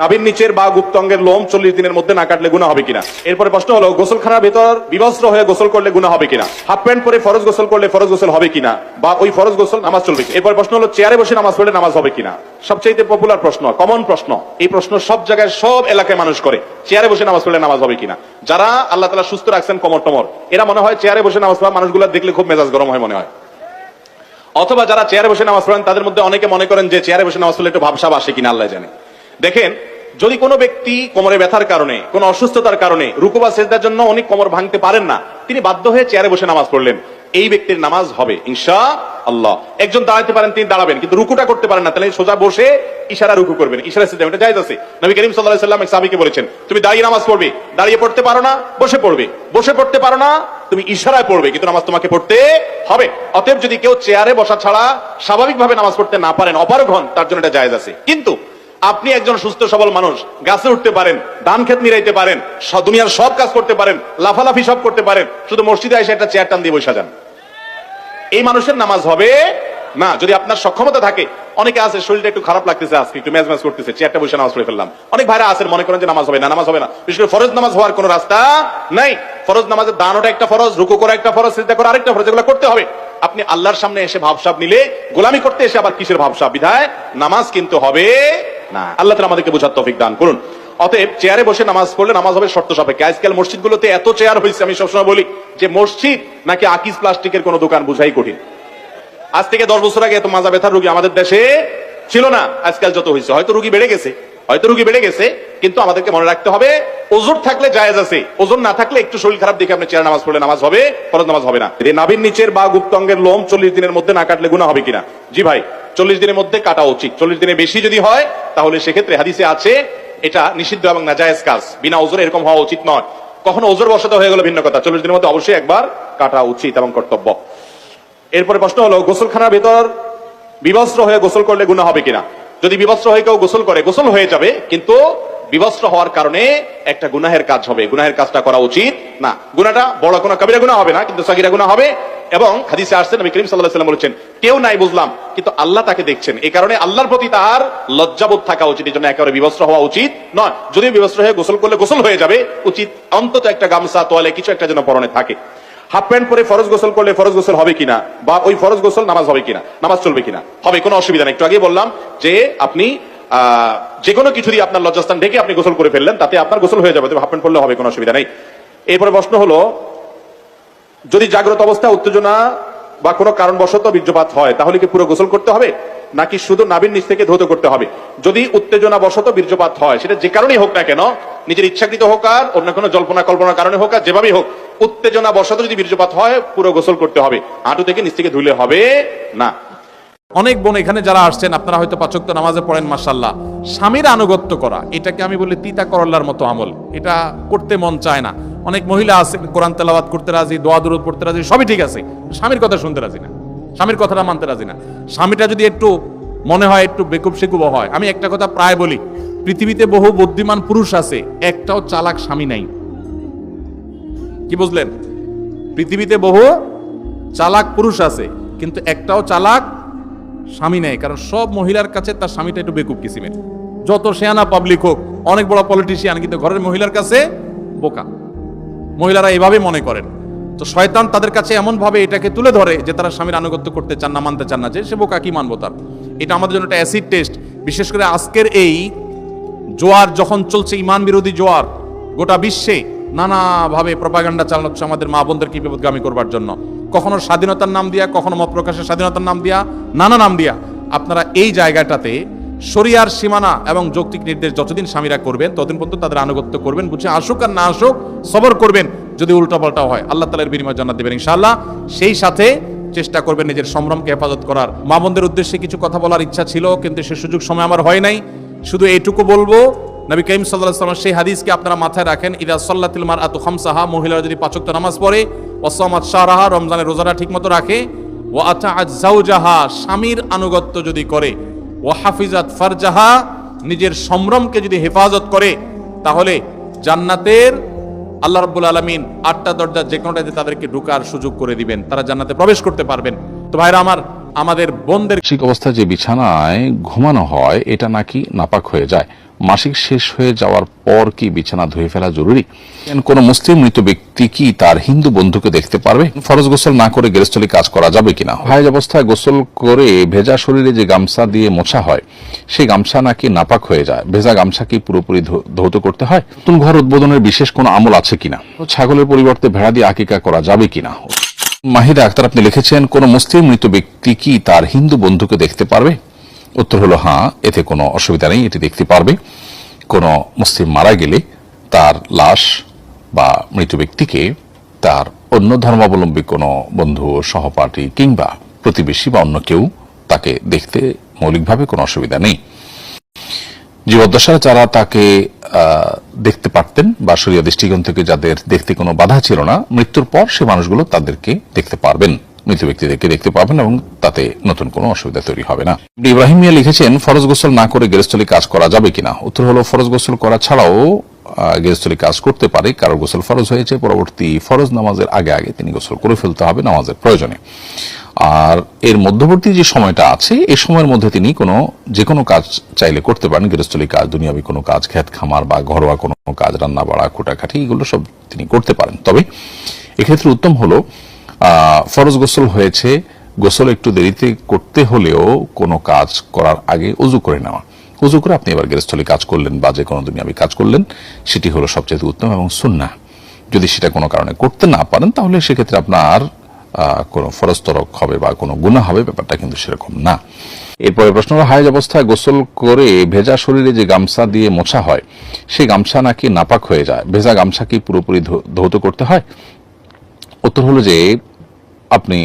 নাভির নিচের বা গুপ্তঙ্গের লোম চল্লিশ দিনের মধ্যে না কাটলে গুণা হবে কিনা? এরপরে প্রশ্ন হলো ভেতর হয়ে গোসল করলে গুণা হবে কিনা? হাফ প্যান্ট পরে ফরজ গোসল করলে ফরজ গোসল হবে কিনা? বা ওই ফরজ গোসল নামাজ চলবে প্রশ্ন হলো, চেয়ারে বসে নামাজ পড়লে নামাজ হবে কিনা? সবচেয়ে পপুলার প্রশ্ন কমন প্রশ্ন, এই প্রশ্ন সব জায়গায় সব এলাকায় মানুষ করে, চেয়ারে বসে নামাজ পড়লে নামাজ হবে কিনা? যারা আল্লাহ তালা সুস্থ রাখছেন কমর টমর, এরা মনে হয় চেয়ারে বসে নামাজ পড়া মানুষগুলো দেখলে খুব মেজাজ গরম হয় মনে হয়। অথবা যারা চেয়ারে বসে নামাজ পড়েন, তাদের মধ্যে অনেকে মনে করেন যে চেয়ারে বসে নামাজ পড়লে একটু ভাবসাব আসে কিনা, আল্লাহ জানে। দেখেন, যদি কোনো ব্যক্তি কোমরে ব্যথার কারণে, কোনো অসুস্থতার কারণে রুকু বা সেজদার জন্য অনেক কোমর ভাঙতে পারেন না, তিনি বাধ্য হয়ে চেয়ারে বসে নামাজ পড়লেন। এই ব্যক্তির নামাজ হবে ইনশা আল্লাহ একজন দাঁড়াতে পারেন, তিনি দাঁড়াবেন, কিন্তু রুকুটা করতে পারেন না, তাহলে সোজা বসে ইশারা রুকু করবেন, ইশারা সিস্টেম, এটা জায়েজ আছে। নবী করিম আলাইহি সাল্লাম এক সাহাবীকে বলেছেন, তুমি দাঁড়িয়ে নামাজ পড়বে, দাঁড়িয়ে পড়তে পারো না, বসে পড়বে। বসে পড়তে পারো না, তুমি ইশারায় পড়বে, কিন্তু নামাজ তোমাকে পড়তে হবে। অতএব যদি কেউ চেয়ারে বসা ছাড়া স্বাভাবিকভাবে নামাজ পড়তে না পারেন, অপারগ হন, তার জন্য এটা জায়েজ আছে। কিন্তু আপনি একজন সুস্থ সবল মানুষ, গাছে উঠতে পারেন, ধান ক্ষেত নিরাইতে পারেন দুনিয়ার সব কাজ করতে পারেন, লাফালাফি সব করতে পারেন, শুধু মসজিদে এসে একটা চেয়ার টান দিয়ে বসে যান। এই মানুষের নামাজ হবে? না, যদি আপনার সক্ষমতা থাকে। অনেকে আছে, শরীরটা একটু খারাপ লাগতেছে আজকে, একটু ম্যাজ ম্যাজ করতেছে, চেয়ারটা বসে নামাজ পড়ে ফেললাম। অনেক ভাইরা আছেন, মনে করেন যে নামাজ হবে না, নামাজ হবে না। বিশেষ করে ফরজ নামাজ হওয়ার কোনো রাস্তা নাই। ফরজ নামাজের দানোটা একটা ফরজ, রুকু করা একটা ফরজ চিন্তা করা আরেকটা ফরজ, এগুলো করতে হবে। আপনি আল্লাহর সামনে এসে ভাবসাব নিলে, গোলামি করতে এসে আবার কিসের ভাবসাব? বিধায়, নামাজ কিন্তু হবে না। আল্লাহ আমাদেরকে বোঝার তৌফিক দান করুন। অতএব চেয়ারে বসে নামাজ পড়লে নামাজ হবে শর্ত সাপেক্ষে। আজকাল মসজিদগুলোতে এত চেয়ার হয়েছে, আমি সবসময় বলি যে মসজিদ নাকি আকিস প্লাস্টিকের কোনো দোকান বুঝাই কঠিন। আজ থেকে দশ বছর আগে এত মাজা ব্যথার রোগী আমাদের দেশে ছিল না, আজকাল যত হয়েছে। হয়তো রুগী বেড়ে গেছে, হয়তো রুগী বেড়ে গেছে, কিন্তু আমাদেরকে মনে রাখতে হবে ওজন থাকলে জায়েজ আছে, ওজন না থাকলে একটু শরীর খারাপ দেখে আপনি চেয়ার নামাজ পড়লে নামাজ হবে, ফরজ নামাজ হবে না। নাভির নিচের বা গুপ্তঙ্গের লোম চল্লিশ দিনের মধ্যে না কাটলে গুণা হবে কিনা? জি ভাই, চল্লিশ দিনের মধ্যে কাটা উচিত। চল্লিশ দিনের বেশি যদি হয় তাহলে সেক্ষেত্রে হাদিসে আছে, এটা নিষিদ্ধ এবং নাজায়েজ কাজ। বিনা ওজোর এরকম হওয়া উচিত নয়। কখনো ওজোর বসাতে হয়ে গেল ভিন্ন কথা। চল্লিশ দিনের মধ্যে অবশ্যই একবার কাটা উচিত এবং কর্তব্য। এরপরে প্রশ্ন হলো, গোসলখানার ভেতর বিবস্ত্র হয়ে গোসল করলে গুণা হবে কিনা? যদি বিবস্ত্র হয়ে কেউ গোসল করে, গোসল হয়ে যাবে, কিন্তু বিবস্ত্র হওয়ার কারণে একটা গুনাহের কাজ হবে। গুনাহের কাজটা করা উচিত না। গুনাটা বড় কোনো কবিরা গুণা হবে না, কিন্তু সাগিরা গুণা হবে। এবং হাদিসে আসছেন নবী করিম আলাইহি সাল্লাম বলেছেন, কেউ নাই বুঝলাম, কিন্তু আল্লাহ তাকে দেখছেন। এই কারণে আল্লাহর প্রতি তার লজ্জাবোধ থাকা উচিত এই জন্য একেবারে বিবস্ত্র হওয়া উচিত নয়। যদি বিবস্ত্র হয়ে গোসল করলে গোসল হয়ে যাবে, উচিত অন্তত একটা গামছা, তোয়ালে কিছু একটা যেন পরনে থাকে। হাফ প্যান্ট পরে ফরজ গোসল করলে ফরজ গোসল হবে কিনা, বা ওই ফরজ গোসল নামাজ হবে কিনা, নামাজ চলবে কিনা, হবে কোনো অসুবিধা নেই। একটু আগে বললাম যে আপনি যে কোনো কিছু দিয়ে আপনার লজ্জাস্থান ঢেকে আপনি গোসল করে ফেললেন, তাতে আপনার গোসল হয়ে যাবে হাফ প্যান্ট পরলে হবে, কোনো অসুবিধা নেই। এরপরে প্রশ্ন হলো যদি জাগ্রত অবস্থায় উত্তেজনা বা কোনো কারণবশত বীর্যপাত হয়, তাহলে কি পুরো গোসল করতে হবে? নাকি শুধু নাবির নিচ থেকে ধৌত করতে হবে? যদি উত্তেজনা বশত বীর্যপাত হয়, সেটা যে কারণেই হোক না কেন, নিজের ইচ্ছাকৃত হোক আর অন্য কোনো জল্পনা কল্পনার কারণে হোক আর যেভাবেই হোক উত্তেজনা বশত যদি বীর্যপাত হয়, পুরো গোসল করতে হবে। হাঁটু থেকে নিচ থেকে ধুলে হবে না। অনেক বোন এখানে যারা আসছেন, আপনারা হয়তো পাচক নামাজে পড়েন মাসাল্লাহ স্বামীর আনুগত্য করা, এটাকে আমি বলি তিতা করল্লার মতো আমল। এটা করতে মন চায় না। অনেক মহিলা আছে, কোরআন তেলাওয়াত করতে রাজি, দোয়া দূরত পড়তে রাজি, সবই ঠিক আছে। স্বামীর কথা শুনতে রাজি না। স্বামীর কথাটা মানতে রাজি না। স্বামীটা যদি একটু মনে হয় একটু বেকুব সেকুব হয়, আমি একটা কথা প্রায় বলি, পৃথিবীতে বহু বুদ্ধিমান পুরুষ আছে, একটাও চালাক স্বামী নাই। কি বুঝলেন? পৃথিবীতে বহু চালাক পুরুষ আছে, কিন্তু একটাও চালাক স্বামী নেই, কারণ সব মহিলার কাছে তার স্বামীটা একটু বেকুব কিসিমের। যত শেয়ানা পাবলিক হোক, অনেক বড় পলিটিশিয়ান কিন্তু ঘরের মহিলার কাছে বোকা। মহিলারা এভাবে মনে করেন। তো শয়তান তাদের কাছে এমন ভাবে এটাকে তুলে ধরে যে তারা স্বামীর আনুগত্য করতে চান না, মানতে চান না, যে সে বোকা কি মানবো তার। এটা আমাদের জন্য একটা অ্যাসিড টেস্ট বিশেষ করে আজকের এই জোয়ার যখন চলছে ইমান বিরোধী জোয়ার, গোটা বিশ্বে নানাভাবে প্রপাগান্ডা চালানো হচ্ছে আমাদের মা বোনদেরকে বিপদগামী করবার জন্য। কখনো স্বাধীনতার নাম দিয়া, কখনো মত প্রকাশের স্বাধীনতার নাম দিয়া, নানা নাম দিয়া আপনারা এই জায়গাটাতে শরিয়ার সীমানা এবং যৌক্তিক নির্দেশ যতদিন স্বামীরা করবেন, ততদিন পর্যন্ত তাদের আনুগত্য করবেন, বুঝে আসুক আর না আসুক, সবর করবেন, যদি উল্টাপাল্টা হয়। আল্লাহ তালের বিনিময় জানা দেবেন ইনশাআল্লাহ। সেই সাথে চেষ্টা করবেন নিজের সম্ভ্রমকে হেফাজত করার। মা বোনদের উদ্দেশ্যে কিছু কথা বলার ইচ্ছা ছিল, কিন্তু সে সুযোগ সময় আমার হয় নাই। শুধু এইটুকু বলব, নবী করিম সাল্লাহ সাল্লাম সেই হাদিসকে আপনারা মাথায় রাখেন, ইদা সাল্লাতিল মার আতু খামসাহা মহিলারা যদি পাঁচক্ত নামাজ পড়ে ওসামাত শাহরাহা রমজানের রোজারা ঠিকমতো রাখে ও আতা জাহা স্বামীর আনুগত্য যদি করে ও হাফিজাত ফারজাহা, নিজের সম্ভ্রমকে যদি হেফাজত করে, তাহলে জান্নাতের আল্লাহ রাব্বুল আলামিন আটটা দরজা যে কোনোটাতে তাদেরকে ঢুকার সুযোগ করে দিবেন। তারা জান্নাতে প্রবেশ করতে পারবেন। তো ভাইরা, আমার, আমাদের বোনদের শিক অবস্থা যে বিছানায় ঘুমানো হয়, এটা নাকি নাপাক হয়ে যায়? মাসিক শেষ হয়ে যাওয়ার পর কি বিছানা ধুয়ে ফেলা জরুরি? কোন মুসলিম মৃত ব্যক্তি কি তার হিন্দু বন্ধুকে দেখতে পারবে? ফরজ গোসল না করে গেরস্থলী কাজ করা যাবে কিনা? হায়জ অবস্থায় গোসল করে ভেজা শরীরে যে গামছা দিয়ে মোছা হয়, সেই গামছা নাকি নাপাক হয়ে যায়। ভেজা গামছা কি পুরোপুরি ধৌত করতে হয়? নতুন ঘর উদ্বোধনের বিশেষ কোনো আমল আছে কিনা? ছাগলের পরিবর্তে ভেড়া দিয়ে আকিকা করা যাবে কিনা? মাহিদা আক্তার, আপনি লিখেছেন, কোন মুসলিম মৃত ব্যক্তি কি তার হিন্দু বন্ধুকে দেখতে পারবে? উত্তর হলো হ্যাঁ এতে কোনো অসুবিধা নেই, এটি দেখতে পারবে। কোনো মুসলিম মারা গেলে তার লাশ বা মৃত ব্যক্তিকে তার অন্য ধর্মাবলম্বী কোনো বন্ধু, সহপাঠী কিংবা প্রতিবেশী বা অন্য কেউ তাকে দেখতে মৌলিকভাবে কোনো অসুবিধা নেই। জীবদ্দশায় যারা তাকে দেখতে পারতেন বা শরীয় দৃষ্টিকোণ থেকে যাদের দেখতে কোনো বাধা ছিল না, মৃত্যুর পর সে মানুষগুলো তাদেরকে দেখতে পারবেন। মৃত ব্যক্তিদেরকে দেখতে পাবেন এবং তাতে নতুন কোনো অসুবিধা তৈরি হবে না। ইব্রাহিম মিয়া লিখেছেন, ফরজ গোসল না করে গেরস্থলী কাজ করা যাবে কিনা? উত্তর হলো, ফরজ গোসল করা ছাড়াও গেরস্থলী কাজ করতে পারে। কারও গোসল ফরজ হয়েছে, পরবর্তী ফরজ নামাজের আগে আগে তিনি গোসল করে ফেলতে হবে নামাজের প্রয়োজনে। আর এর মধ্যবর্তী যে সময়টা আছে এই সময়ের মধ্যে তিনি কোনো, যে কোনো কাজ চাইলে করতে পারেন। গৃহস্থলী কাজ, দুনিয়াবী কোনো কাজ, ক্ষেত খামার বা ঘরোয়া কোনো কাজ রান্না বাড়া কুটাকাটি এগুলো সব তিনি করতে পারেন। তবে এক্ষেত্রে উত্তম হলো ফরজ গোসল হয়েছে, গোসল একটু দেরিতে করতে হলেও কোনো কাজ করার আগে উজু করে নেওয়া। উজু করে আপনি এবার গৃহস্থলী কাজ করলেন বা যে কোনো দুনিয়াবী কাজ করলেন, সেটি হলো সবচেয়ে উত্তম এবং সুন্না যদি সেটা কোনো কারণে করতে না পারেন, তাহলে সেক্ষেত্রে আপনার কোনো ফরস্তরক হবে বা কোনো গুণা হবে, ব্যাপারটা কিন্তু সেরকম না। এরপরে প্রশ্ন হলো, হায়জ অবস্থায় গোসল করে ভেজা শরীরে যে গামছা দিয়ে মোছা হয়, সেই গামছা নাকি নাপাক হয়ে যায়? ভেজা গামছা কি পুরোপুরি ধৌত করতে হয়? উত্তর হলো যে আপনি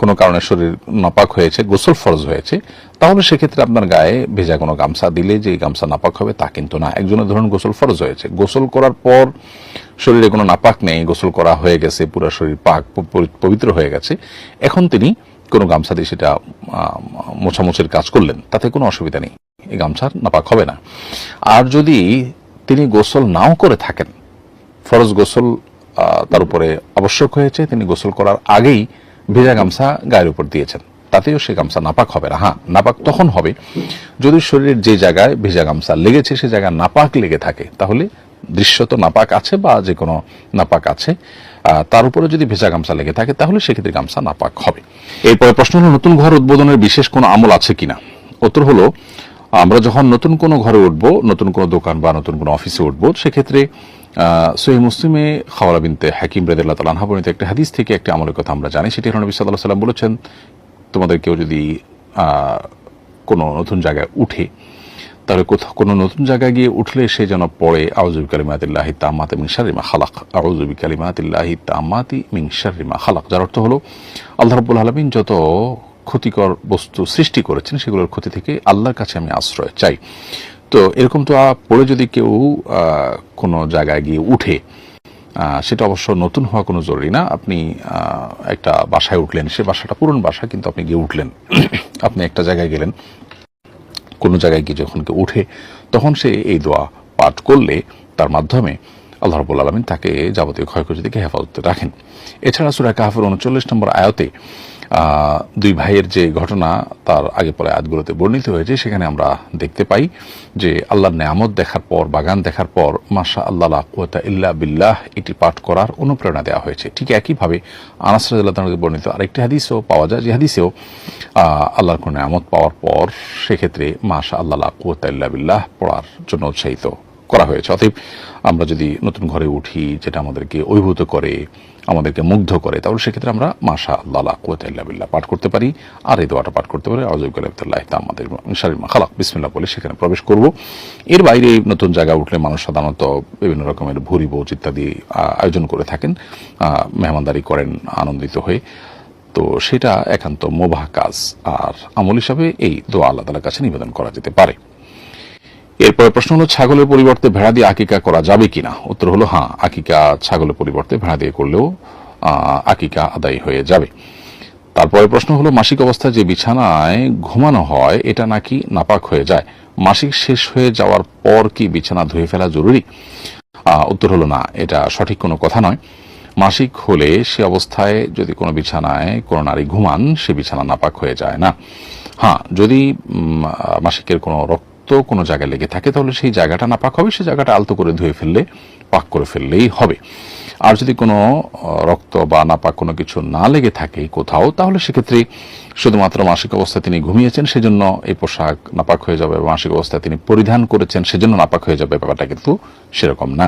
কোনো কারণে শরীর নাপাক হয়েছে, গোসল ফরজ হয়েছে, তাহলে সেক্ষেত্রে আপনার গায়ে ভেজা কোনো গামছা দিলে যে গামছা নাপাক হবে তা কিন্তু না। একজনের ধরুন গোসল ফরজ হয়েছে। গোসল করার পর শরীরে কোনো নাপাক নেই, গোসল করা হয়ে গেছে, পুরো শরীর পাক পবিত্র হয়ে গেছে। এখন তিনি কোনো গামছা দিয়ে সেটা মোছামুছির কাজ করলেন, তাতে কোনো অসুবিধা নেই। এই গামছার নাপাক হবে না। আর যদি তিনি গোসল নাও করে থাকেন, ফরজ গোসল তার উপরে আবশ্যক হয়েছে। তিনি গোসল করার আগেই ভেজা গামছা গায়ের উপর দিয়েছেন। তাতেও সে গামছা নাপাক হবে না। হ্যাঁ নাপাক তখন হবে। যদি শরীরের যে জায়গায় ভেজা গামছা লেগেছে, সে জায়গায় নাপাক লেগে থাকে, তাহলে দৃশ্যত নাপাক আছে বা যে কোনো নাপাক আছে তার উপরে যদি ভেজা গামছা লেগে থাকে, তাহলে সেক্ষেত্রে গামছা নাপাক হবে। এরপরে প্রশ্ন হলো, নতুন ঘর উদ্বোধনের বিশেষ কোনো আমল আছে কিনা? উত্তর হলো, আমরা যখন নতুন কোনো ঘরে উঠবো, নতুন কোনো দোকান বা নতুন কোনো অফিসে উঠবো, সেক্ষেত্রে সহি মুসলিমে খাওয়ালা বিনতে হাকিম রেদুল্লাহ তালাহ বর্ণিত একটা হাদিস থেকে একটা আমলের কথা আমরা জানি। সেটি হলো নবী সাল্লাহ সাল্লাম বলেছেন, তোমাদের কেউ যদি কোনো নতুন জায়গায় উঠে, তাহলে কোথাও কোনো নতুন জায়গায় গিয়ে উঠলে সে যেন পড়ে আউজুবি কালিমাতিল্লাহি তামাতে মিং শারিমা খালাক আউজুবি কালিমাতিল্লাহি তামাতি মিং শারিমা খালাক, যার অর্থ হলো, আল্লাহ রাব্বুল আলামিন যত ক্ষতিকর বস্তু সৃষ্টি করেছেন, সেগুলোর ক্ষতি থেকে আল্লাহর কাছে আমি আশ্রয় চাই। তো এরকম তো পড়ে যদি কেউ কোনো জায়গায় গিয়ে উঠে সেটা অবশ্য নতুন হওয়া কোনো জরুরি না। আপনি একটা বাসায় উঠলেন, সে বাসাটা পুরনো বাসা, কিন্তু আপনি গিয়ে উঠলেন। আপনি একটা জায়গায় গেলেন। কোনো জায়গায় গিয়ে যখন কেউ উঠে, তখন সে এই দোয়া পাঠ করলে, তার মাধ্যমে আল্লাহ রবুল আলমিন তাকে যাবতীয় ক্ষয়ক্ষতি থেকে হেফাজতে রাখেন। এছাড়া সুরা কাহাফের উনচল্লিশ নম্বর আয়তে দুই ভাইয়ের যে ঘটনা, তার আগে পরে আয়াতগুলোতে বর্ণিত হয়েছে, সেখানে আমরা দেখতে পাই যে আল্লাহর নেয়ামত দেখার পর, বাগান দেখার পর মাসা আল্লাহ কুয়াতা ইল্লা বিল্লাহ এটি পাঠ করার অনুপ্রেরণা দেওয়া হয়েছে। ঠিক একইভাবে আনাস বর্ণিত আরেকটি হাদিসও পাওয়া যায়, যে হাদিসেও আল্লাহর কোনো নেয়ামত পাওয়ার পর, সেক্ষেত্রে মাসা আল্লাহ কুয়াতা ইল্লা বিল্লাহ পড়ার জন্য উৎসাহিত। করা হয়েছে। অতএব আমরা যদি নতুন ঘরে উঠি, যেটা আমাদেরকে অভিভূত করে, আমাদেরকে মুগ্ধ করে, তাহলে সেক্ষেত্রে আমরা মাশা আল্লাহ কুয়াতাল্লাহ বিল্লাহ পাঠ করতে পারি। আর এই দোয়াটা পাঠ করতে পারি আউজুবুল্লাহ তা আমাদের শারীর খালাক বিসমিল্লাহ বলে সেখানে প্রবেশ করব। এর বাইরে নতুন জায়গা উঠলে মানুষ সাধারণত বিভিন্ন রকমের ভুরি বোচ ইত্যাদি আয়োজন করে থাকেন। মেহমানদারি করেন আনন্দিত হয়ে। তো সেটা একান্ত মোবাহ কাজ। আর আমল হিসাবে এই দোয়া আল্লাহ তালার কাছে নিবেদন করা যেতে পারে। এরপরে প্রশ্ন হলো, ছাগলের পরিবর্তে ভেড়া দিয়ে আকিকা করা যাবে কিনা? উত্তর হলো হ্যাঁ আকিকা ছাগলের পরিবর্তে ভেড়া দিয়ে করলেও আকিকা আদায় হয়ে যাবে। তারপরে প্রশ্ন হলো, মাসিক অবস্থায় যে বিছানায় ঘুমানো হয়, এটা নাকি নাপাক হয়ে যায়? মাসিক শেষ হয়ে যাওয়ার পর কি বিছানা ধুয়ে ফেলা জরুরি? উত্তর হলো, না, এটা সঠিক কোনো কথা নয়। মাসিক হলে সে অবস্থায় যদি কোনো বিছানায় কোনো নারী ঘুমান, সে বিছানা নাপাক হয়ে যায় না। হ্যাঁ যদি মাসিকের কোনো রক্ত রক্ত কোনো জায়গায় লেগে থাকে, তাহলে সেই জায়গাটা না পাক হবে, সেই জায়গাটা আলতো করে ধুয়ে ফেললে, পাক করে ফেললেই হবে। আর যদি কোনো রক্ত বা নাপাক কোনো কিছু না লেগে থাকে কোথাও, তাহলে সেক্ষেত্রে শুধুমাত্র মাসিক অবস্থায় তিনি ঘুমিয়েছেন, সেজন্য এই পোশাক নাপাক হয়ে যাবে মাসিক অবস্থায় তিনি পরিধান করেছেন, সেজন্য নাপাক হয়ে যাবে, ব্যাপারটা কিন্তু সেরকম না।